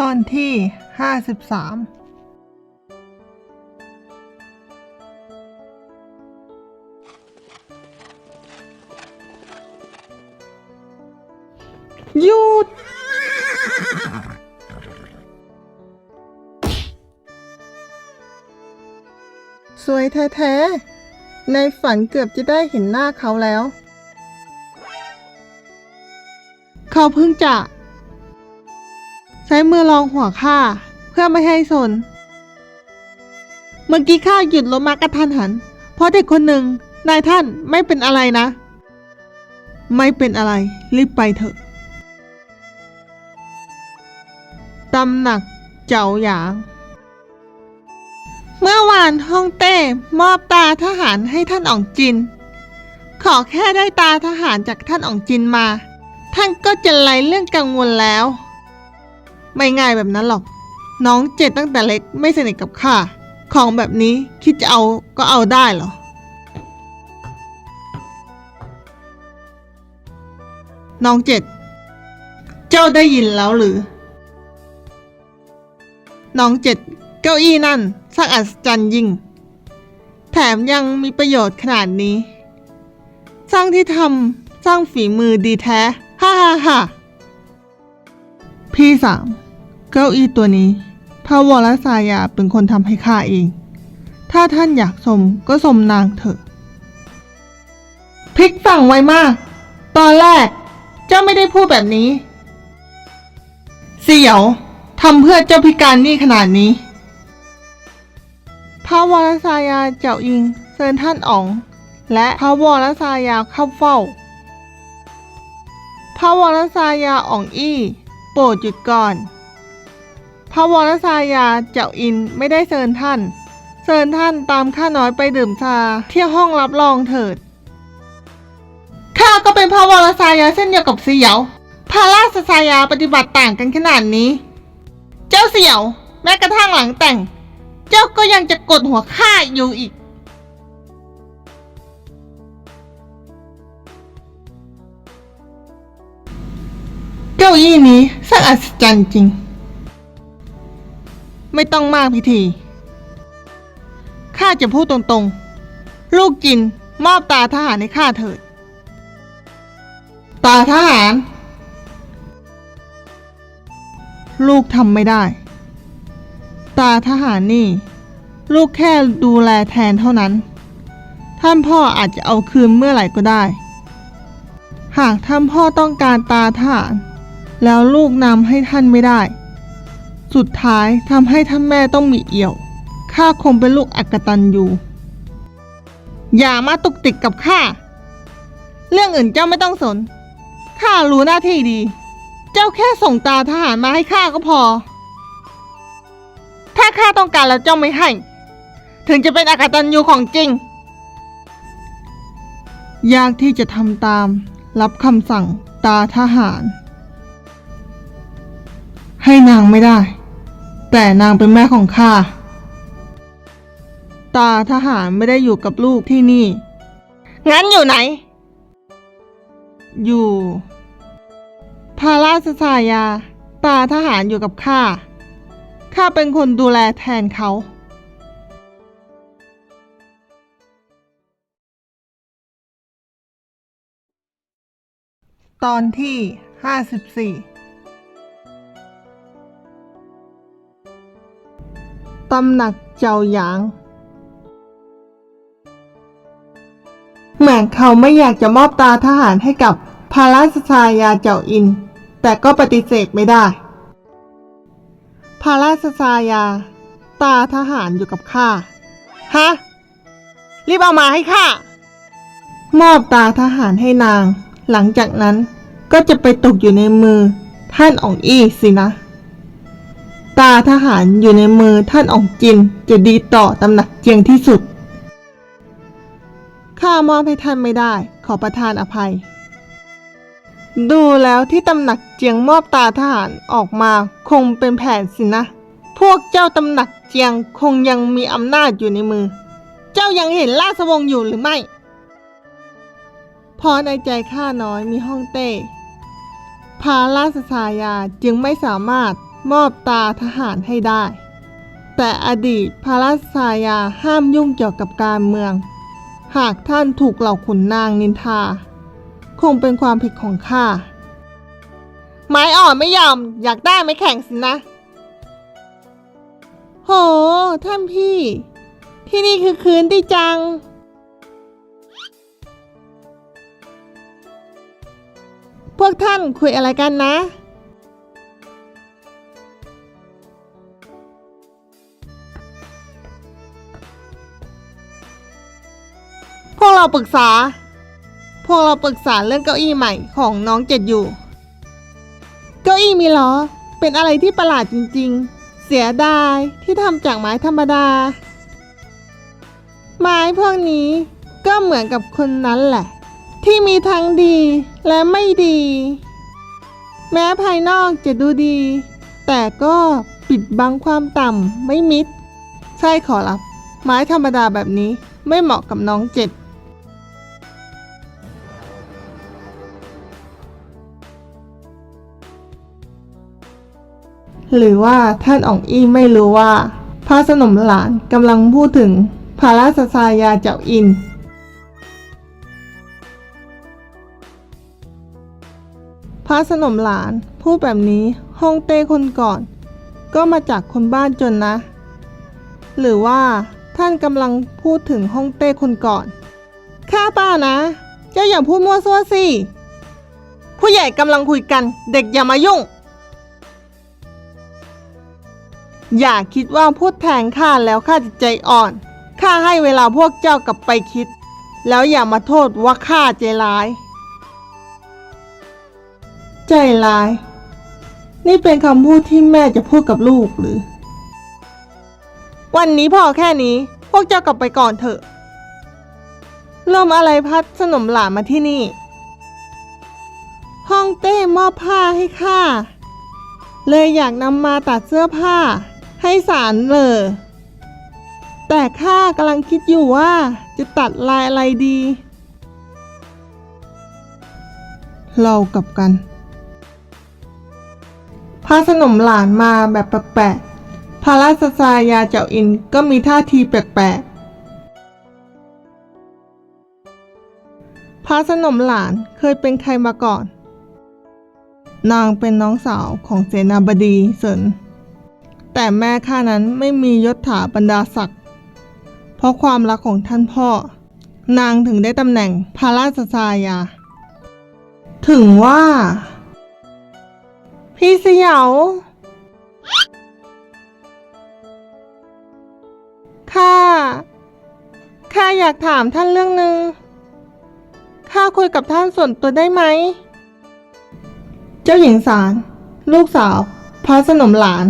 ตอนที่ห้าสิบสามหยุด สวยแท้ๆ ในฝันเกือบจะได้เห็นหน้าเขาแล้ว เขาเพิ่งจะ ใช้มือรองหัวข้าเพื่อไม่ให้สน เมื่อกี้ข้าหยุดรถมากระทันหัน เพราะเด็กคนหนึ่งนายท่านไม่เป็นอะไรนะ ไม่เป็นอะไร รีบไปเถอะตำหนักเจ้าหยาง เมื่อวานฮ่องเต้มอบตาทหารให้ท่านอ่องจิน ขอแค่ได้ตาทหารจากท่านอ่องจินมา ท่านก็จะไรเรื่องกังวลแล้ว ไม่ง่ายแบบนั้นหรอก น้องเจ็ดตั้งแต่เล็กไม่สนิทกับข้าของแบบนี้คิดจะเอาก็เอาได้เหรอ น้องเจ็ดเจ้าได้ยินแล้วหรือ น้องเจ็ดเก้าอี้นั่นสร้างอัศจรรย์ยิ่ง แถมยังมีประโยชน์ขนาดนี้ สร้างที่ทำสร้างฝีมือดีแท้ ฮ่าฮ่าฮ่าพี่สาม เก้าอี้ตัวนี้พระวรสายาเป็นคนทำให้ข้าเอง ถ้าท่านอยากสมก็สมนางเถอะ พลิกฝั่งไวมาก ตอนแรก เจ้าไม่ได้พูดแบบนี้ เสี่ยวทำเพื่อเจ้าพิการนี่ขนาดนี้ พระวรสายาเจ้าอิงเซินท่านอ๋อง และพระวรสายาเข้าเฝ้า พระวรสายาอ่องอี้ โปรดหยุดก่อน พระวรสายาเจ้าอินไม่ได้เชิญท่าน เชิญท่านตามข้าน้อยไปดื่มชาเที่ยวห้องรับรองเถิด ข้าก็เป็นพระวรสายาเช่นเดียวกับเสี่ยว พระราชสายาปฏิบัติต่างกันขนาดนี้ เจ้าเสี่ยว แม้กระทั่งหลังแต่ง เจ้าก็ยังจะกดหัวข้าอยู่อีกเก้าอี้นี้สร้างอัศจรรย์จริง ไม่ต้องมากพิธีข้าจะพูดตรงๆ ลูกจินมอบตาทหารให้ข้าเถิด ตาทหาร ลูกทำไม่ได้ ตาทหารนี่ ลูกแค่ดูแลแทนเท่านั้น ท่านพ่ออาจจะเอาคืนเมื่อไหร่ก็ได้ หากท่านพ่อต้องการตาทหาร แล้วลูกนำให้ท่านไม่ได้ สุดท้ายทำให้ท่านแม่ต้องมีเอี่ยว ข้าคงเป็นลูกอักตันอยู่ อย่ามาตุกติกกับข้า เรื่องอื่นเจ้าไม่ต้องสน ข้ารู้หน้าที่ดี เจ้าแค่ส่งตาทหารมาให้ข้าก็พอ ถ้าข้าต้องการแล้วเจ้าไม่ให้ ถึงจะเป็นอากตันยูของจริง ยากที่จะทำตาม รับคำสั่งตาทหารให้นางไม่ได้ แต่นางเป็นแม่ของข้า ตาทหารไม่ได้อยู่กับลูกที่นี่ งั้นอยู่ไหน อยู่พาราสสายา ตาทหารอยู่กับข้า ข้าเป็นคนดูแลแทนเขาตอนที่ 54 ตำหนักเจ้าหยางเหมือนเขาไม่อยากจะมอบตาทหารให้กับพระราชชายาเจ้าอิน แต่ก็ปฏิเสธไม่ได้พระราชชายา ตาทหารอยู่กับข้า ฮะ รีบเอามาให้ข้ามอบตาทหารให้นาง หลังจากนั้นก็จะไปตกอยู่ในมือท่านอองอี้สินะ ตาทหารอยู่ในมือท่านอองจินจะดีต่อตำหนักเจียงที่สุด ข้ามอบให้ท่านไม่ได้ ขอประทานอภัย ดูแล้วที่ตำหนักเจียงมอบตาทหารออกมาคงเป็นแผนสินะ พวกเจ้าตำหนักเจียงคงยังมีอำนาจอยู่ในมือ เจ้ายังเห็นราชวงศ์อยู่หรือไม่พราะในใจข้าน้อยมีห้องเต้พาราชสายาจึงไม่สามารถ มอบตาทหารให้ได้ แต่อดีตพระราชายาห้ามยุ่งเกี่ยวกับการเมือง หากท่านถูกเหล่าขุนนางนินทา คงเป็นความผิดของข้าไม้อ่อนไม่ยอม อยากได้ไม่แข่งสินะ โห ท่านพี่ ที่นี่คือคืนดีจัง พวกท่านคุยอะไรกันนะ วกเราปรึกษา พวกเราปรึกษาเรื่องเก้าอี้ใหม่ของน้องเจ็ดอยู่ เก้าอี้มีล้อ เป็นอะไรที่ประหลาดจริงๆ เสียดายที่ทำจากไม้ธรรมดา ไม้พวกนี้ก็เหมือนกับคนนั้นแหละ ที่มีทั้งดีและไม่ดี แม้ภายนอกจะดูดี แต่ก็ปิดบังความต่ำไม่มิด ใช่ขอรับ ไม้ธรรมดาแบบนี้ไม่เหมาะกับน้องเจ็ด หรือว่าท่านอ่องอี้ไม่รู้ว่า พระสนมหลานกำลังพูดถึงพระราชสายาเจ้าอิน พระสนมหลานพูดแบบนี้ฮ่องเต้คนก่อน ก็มาจากคนบ้านจนนะ หรือว่าท่านกำลังพูดถึงฮ่องเต้คนก่อนข้าป้านะ เจ้าอย่าพูดมั่วซั่วสิ ผู้ใหญ่กำลังคุยกัน เด็กอย่ามายุ่ง อย่าคิดว่าพูดแทนข้าแล้วข้าจะใจอ่อน ข้าให้เวลาพวกเจ้ากลับไปคิด แล้วอย่ามาโทษว่าข้าใจร้าย ใจร้าย นี่เป็นคำพูดที่แม่จะพูดกับลูกหรือ วันนี้พอแค่นี้ พวกเจ้ากลับไปก่อนเถอะ ลมอะไรพัดสนมหลามาที่นี่ ห้องเต้มอบผ้าให้ข้าเลยอยากนำมาตัดเสื้อผ้า ให้สารเลยแต่ข้ากำลังคิดอยู่ว่าจะตัดลายอะไรดี เรากลับกันพระสนมหลานมาแบบแปลกๆพระราชสายาเจ้าอินก็มีท่าทีแปลกๆพระสนมหลานเคยเป็นใครมาก่อน นางเป็นน้องสาวของเสนาบดีเสิน แต่แม่ข้านั้นไม่มียศถาบรรดาศักดิ์เพราะความรักของท่านพ่อ นางถึงได้ตำแหน่งพระราชสายา ถึงว่า พี่เสียวข้าข้าอยากถามท่านเรื่องหนึ่งข้าคุยกับท่านส่วนตัวได้ไหม เจ้าหญิงสาร ลูกสาว พระสนมหลาน